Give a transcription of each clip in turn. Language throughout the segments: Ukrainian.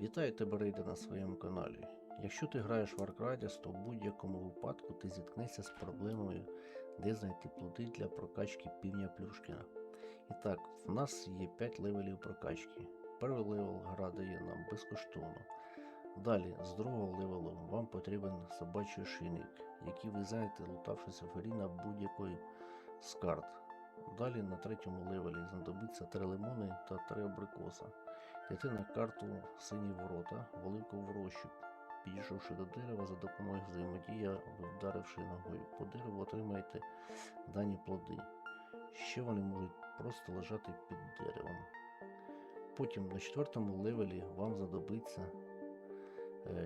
Вітаю тебе, Рейда, на своєму каналі. Якщо ти граєш в Arkradius, то в будь-якому випадку ти зіткнешся з проблемою, де знайти плоди для прокачки півня Плюшкіна. І так, в нас є 5 левелів прокачки. Перший левел гра дає нам безкоштовно. Далі, з другого левелу вам потрібен собачий шийник, який ви знаєте, лутавшись в грі на будь-якої з карт. Далі на третьому левелі знадобиться 3 лимони та 3 абрикоса. Йти на карту сині ворота, велику в розчіп. Підійшовши до дерева за допомогою взаємодія, вдаривши ногою по дереву, отримаєте дані плоди. Ще вони можуть просто лежати під деревом. Потім на четвертому левелі вам знадобиться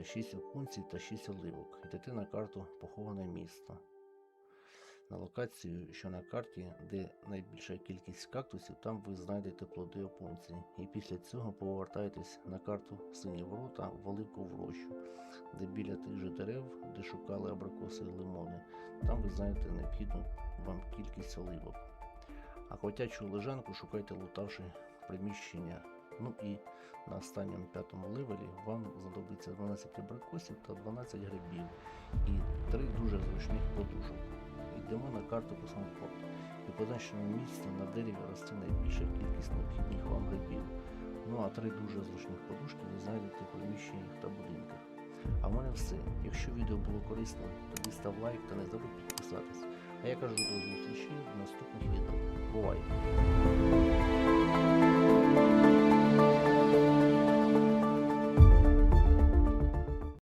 6 окунців та 6 оливок. Йдете на карту Поховане місто. На локацію, що на карті, де найбільша кількість кактусів, там ви знайдете плоди опунці. І після цього повертаєтесь на карту Сині ворота велику врощу, де біля тих же дерев, де шукали абрикоси і лимони, там ви знайдете необхідну вам кількість оливок. А котячу лежанку шукайте лутавши приміщення. Ну і на останньому п'ятому левелі вам знадобиться 12 абрикосів та 12 грибів і 3 дуже зручних подушок. Йдемо на карту Космопорт. І позначеному місці на дереві росте найбільша кількість необхідних вам грибів. Ну а три дуже зручних подушки ви знайдете в приміщеннях та будинках. А в мене все. Якщо відео було корисним, тоді став лайк та не забудь підписатись. А я кажу до зустрічі в наступних відео. Бувай!